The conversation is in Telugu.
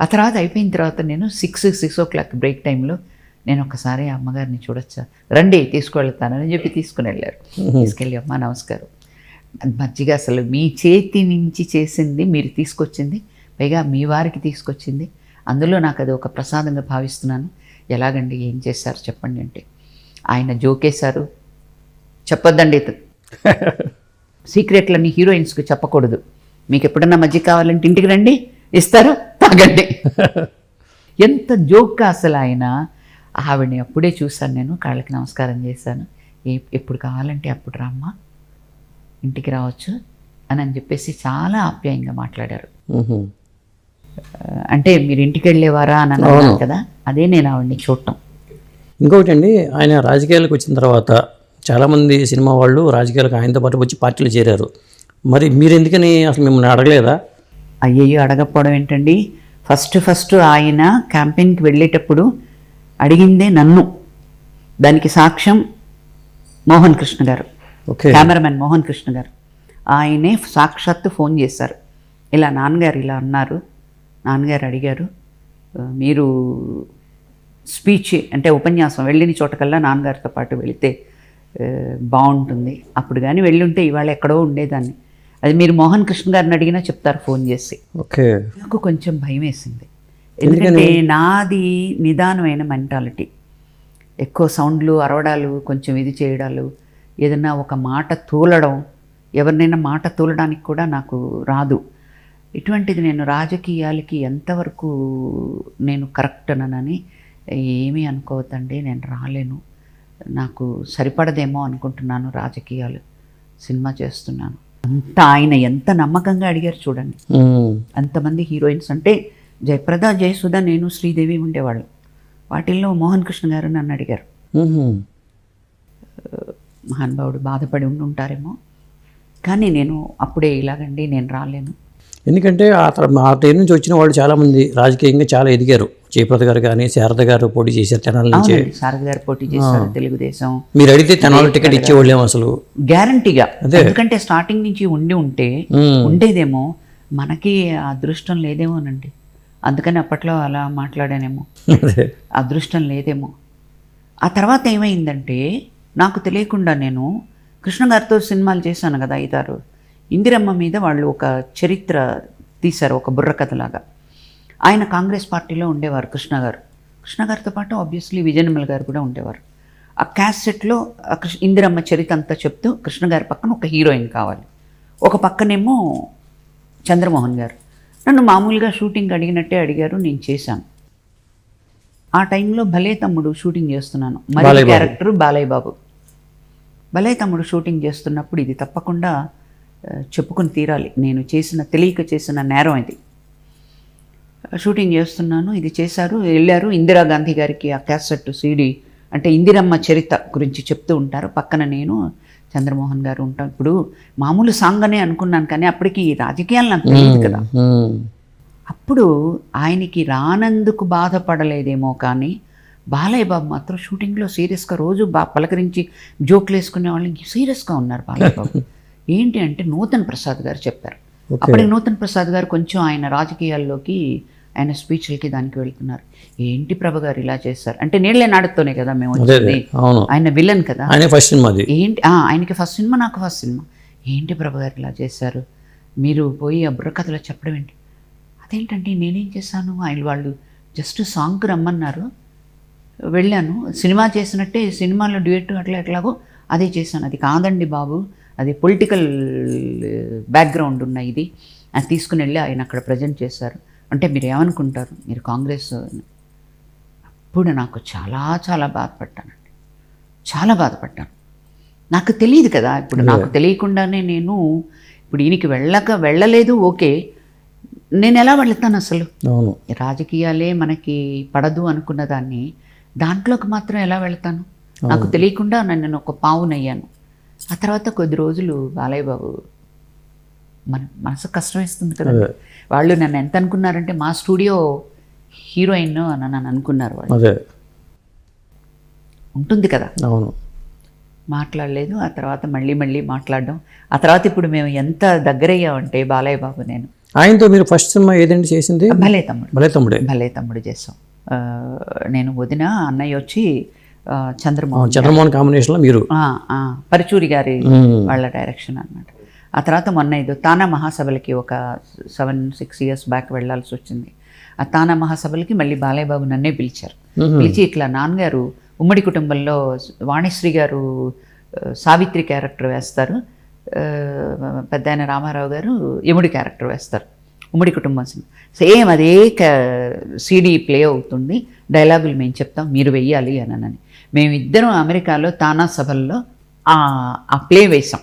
ఆ తర్వాత అయిపోయిన తర్వాత నేను six six o'clock break టైంలో నేను ఒకసారి అమ్మగారిని చూడొచ్చా? రండి తీసుకువెళ్తానని చెప్పి తీసుకుని వెళ్ళారు. తీసుకెళ్ళి అమ్మ నమస్కారం. మజ్జిగ అసలు మీ చేతి నుంచి చేసింది మీరు తీసుకొచ్చింది పైగా మీ వారికి తీసుకొచ్చింది. అందులో నాకు అది ఒక ప్రసాదంగా భావిస్తున్నాను. ఎలాగండి ఏం చేశారు చెప్పండి అంటే. ఆయన జోకేశారు. చెప్పొద్దండి. సీక్రెట్లన్నీ హీరోయిన్స్కి చెప్పకూడదు. మీకు ఎప్పుడన్నా మజ్జిగ కావాలంటే ఇంటికి రండి. ఇస్తారు? తాగండి ఎంత జోక్గా అసలు ఆయన ఆవిడని అప్పుడే చూశాను నేను కాళ్ళకి నమస్కారం చేశాను. ఏ ఎప్పుడు కావాలంటే అప్పుడు రామ్మా ఇంటికి రావచ్చు అని అని చెప్పేసి చాలా ఆప్యాయంగా మాట్లాడారు. అంటే మీరు ఇంటికి వెళ్ళేవారా అని అన్నారు కదా అదే నేను ఆవిడని చూడటం. ఇంకొకటి అండి ఆయన రాజకీయాలకు వచ్చిన తర్వాత చాలామంది సినిమా వాళ్ళు రాజకీయాలకు ఆయనతో పాటు వచ్చి పార్టీలు చేరారు. మరి మీరు ఎందుకని అసలు మిమ్మల్ని అడగలేదా? అయ్యయ్యో అడగకపోవడం ఏంటండి? ఫస్ట్ ఫస్ట్ ఆయన క్యాంపెయిన్కి వెళ్ళేటప్పుడు అడిగిందే నన్ను. దానికి సాక్ష్యం మోహన్ కృష్ణ గారు. ఓకే. కెమెరామెన్ మోహన్ కృష్ణ గారు. ఆయనే సాక్షాత్తు ఫోన్ చేశారు. ఇలా నాన్నగారు ఇలా అన్నారు. నాన్నగారు అడిగారు "ఆ, మీరు స్పీచ్ అంటే ఉపన్యాసం వెళ్ళిన చోటకల్లా నాన్నగారితో పాటు వెళితే బాగుంటుంది. అప్పుడు కానీ వెళ్ళుంటే ఇవాళ ఎక్కడో ఉండేదాన్ని. అది మీరు మోహన్ కృష్ణ గారిని అడిగినా చెప్తారు ఫోన్ చేసి. ఓకే. నాకు కొంచెం భయం వేసింది. ఎందుకంటే నాది నిదానమైన మెంటాలిటీ. ఎక్కువ సౌండ్లు అరవడాలు కొంచెం ఇది చేయడాలు ఏదన్నా ఒక మాట తూలడం ఎవరినైనా మాట తూలడానికి కూడా నాకు రాదు. ఇటువంటిది నేను రాజకీయాలకి ఎంతవరకు నేను కరెక్ట్ అనని ఏమీ అనుకోవద్దండి నేను రాలేను. నాకు సరిపడదేమో అనుకుంటున్నాను రాజకీయాలు సినిమా చేస్తున్నాను. అంత ఆయన ఎంత నమ్మకంగా అడిగారు చూడండి. అంతమంది హీరోయిన్స్ అంటే జయప్రద జయసుధ నేను శ్రీదేవి ఉండేవాళ్ళు. వాటిల్లో మోహన్ కృష్ణ గారు నన్ను అడిగారు. మహానుభావుడు బాధపడి ఉండి ఉంటారేమో కానీ నేను అప్పుడే ఇలాగండి నేను రాలేను. ఎందుకంటే ఆ ఆ టైం నుంచి వచ్చిన వాళ్ళు చాలామంది రాజకీయంగా చాలా ఎదిగారు. జయప్రద గారు కానీ శారద గారు పోటీ చేశారు తెనాల నుంచి. సారథ గారు పోటీ చేశారు తెలుగుదేశం. మీరు అడిగితే తెనాల టికెట్ ఇచ్చేవాళ్ళేమో అసలు. గ్యారంటీగా. ఎందుకంటే స్టార్టింగ్ నుంచి ఉండి ఉంటే ఉండేదేమో. మనకి అదృష్టం లేదేమోనండి అందుకని అప్పట్లో అలా మాట్లాడానేమో. అదే. అదృష్టం లేదేమో. ఆ తర్వాత ఏమైందంటే నాకు తెలియకుండా నేను కృష్ణ గారితో సినిమాలు చేశాను కదా ఐదారు. ఇందిరమ్మ మీద వాళ్ళు ఒక చరిత్ర తీశారు ఒక బుర్ర కథలాగా. ఆయన కాంగ్రెస్ పార్టీలో ఉండేవారు కృష్ణ గారు. కృష్ణ గారితో పాటు ఆబ్వియస్లీ విజయనిర్మల్ గారు కూడా ఉండేవారు. ఆ క్యాసెట్లో ఇందిరమ్మ చరిత్ర అంతా చెప్తూ కృష్ణ గారి పక్కన ఒక హీరోయిన్ కావాలి. ఒక పక్కనేమో చంద్రమోహన్ గారు. నన్ను మామూలుగా షూటింగ్ అడిగినట్టే అడిగారు నేను చేశాను. ఆ టైంలో భలే తమ్ముడు షూటింగ్ చేస్తున్నాను. మరి. క్యారెక్టర్ బాలయ్య బాబు భలే తమ్ముడు షూటింగ్ చేస్తున్నప్పుడు ఇది తప్పకుండా చెప్పుకొని తీరాలి. నేను చేసిన తెలియక చేసిన నేరం ఇది. షూటింగ్ చేస్తున్నాను ఇది చేశారు వెళ్ళారు. ఇందిరాగాంధీ గారికి ఆ క్యాసెట్ సీడీ అంటే ఇందిరమ్మ చరిత్ర గురించి చెప్తూ ఉంటారు. పక్కన నేను చంద్రమోహన్ గారు ఉంటాం ఇప్పుడు మామూలు సాంగ్ అనే అనుకున్నాను కానీ అప్పటికి రాజకీయాలు నాకు తెలియదు కదా. అప్పుడు ఆయనకి రానందుకు బాధపడలేదేమో కానీ బాలయ్య బాబు మాత్రం షూటింగ్లో సీరియస్గా రోజు బా పలకరించి జోకులు వేసుకునే వాళ్ళకి సీరియస్గా ఉన్నారు బాలయ్య బాబు ఏంటి అంటే నూతన్ ప్రసాద్ గారు చెప్పారు. అప్పటికి నూతన్ ప్రసాద్ గారు కొంచెం ఆయన రాజకీయాల్లోకి ఆయన స్పీచ్లకి దానికి వెళ్తున్నారు. ఏంటి ప్రభ గారు ఇలా చేశారు అంటే నీళ్ళే నాడుతోనే కదా మేము వచ్చింది. ఆయన విలన్ కదా. ఆయనే ఫస్ట్ సినిమా ఏంటి? ఆయనకి ఫస్ట్ సినిమా నాకు ఫస్ట్ సినిమా. ఏంటి ప్రభు గారు ఇలా చేశారు? మీరు పోయి ఆ బుర్రకథలో చెప్పడం ఏంటి? అదేంటండి నేనేం చేశాను? ఆయన వాళ్ళు జస్ట్ సాంగ్కి రమ్మన్నారు. వెళ్ళాను. సినిమా చేసినట్టే సినిమాలో డ్యూయట్ అట్లా ఎట్లాగో అదే చేశాను. అది కాదండి బాబు. అది పొలిటికల్ బ్యాక్గ్రౌండ్ ఉన్న ఇది. అది తీసుకుని వెళ్ళి ఆయన అక్కడ ప్రజెంట్ చేశారు. అంటే మీరు ఏమనుకుంటారు? మీరు కాంగ్రెస్ అప్పుడు నాకు చాలా చాలా బాధపడ్డానండి. చాలా బాధపడ్డాను. నాకు తెలియదు కదా ఇప్పుడు నాకు తెలియకుండానే నేను ఇప్పుడు ఈయనకి వెళ్ళక వెళ్ళలేదు ఓకే. నేను ఎలా వెళ్తాను అసలు? రాజకీయాలే మనకి పడదు అనుకున్న దాన్ని దాంట్లోకి మాత్రం ఎలా వెళ్తాను? నాకు తెలియకుండా నన్ను ఒక పావునయ్యాను ఆ తర్వాత కొద్ది రోజులు బాలయ్య బాబు మన మనసు కష్టం వేస్తుంది కదా. వాళ్ళు నన్ను ఎంత అనుకున్నారంటే మా స్టూడియో హీరోయిన్ అని నన్ను అనుకున్నారు వాళ్ళు. ఉంటుంది కదా. అవును. మాట్లాడలేదు ఆ తర్వాత మళ్ళీ మళ్ళీ మాట్లాడడం. ఆ తర్వాత ఇప్పుడు మేము ఎంత దగ్గరయ్యామంటే బాలయ్య బాబు నేను. ఆయనతో మీరు ఫస్ట్ సినిమా ఏదండి చేసింది? భలే తమ్ముడు. భలే తమ్ముడే. భలే తమ్ముడు చేసాం నేను వదిన అన్నయ్య వచ్చి చంద్రమోహన్ చంద్రమోహన్ కాంబినేషన్లో మీరు పరుచూరి గారి. వాళ్ళ డైరెక్షన్ అన్నమాట. ఆ తర్వాత మొన్న ఇది తానా మహాసభలకి ఒక సెవెన్ సిక్స్ ఇయర్స్ బ్యాక్ వెళ్ళాల్సి వచ్చింది. ఆ తానా మహాసభలకి మళ్ళీ బాలయ్య బాబు నన్నే పిలిచారు. పిలిచి ఇట్లా నాన్నగారు ఉమ్మడి కుటుంబంలో వాణిశ్రీ గారు సావిత్రి క్యారెక్టర్ వేస్తారు. పెద్ద ఆయన రామారావు గారు యముడి క్యారెక్టర్ వేస్తారు. ఉమ్మడి కుటుంబం సినిమా. సేమ్ అదే సీడీ ప్లే అవుతుంది. డైలాగులు మేము చెప్తాం మీరు వెయ్యాలి అని అని మేమిద్దరం అమెరికాలో తానా సభల్లో ఆ ఆ ప్లే వేసాం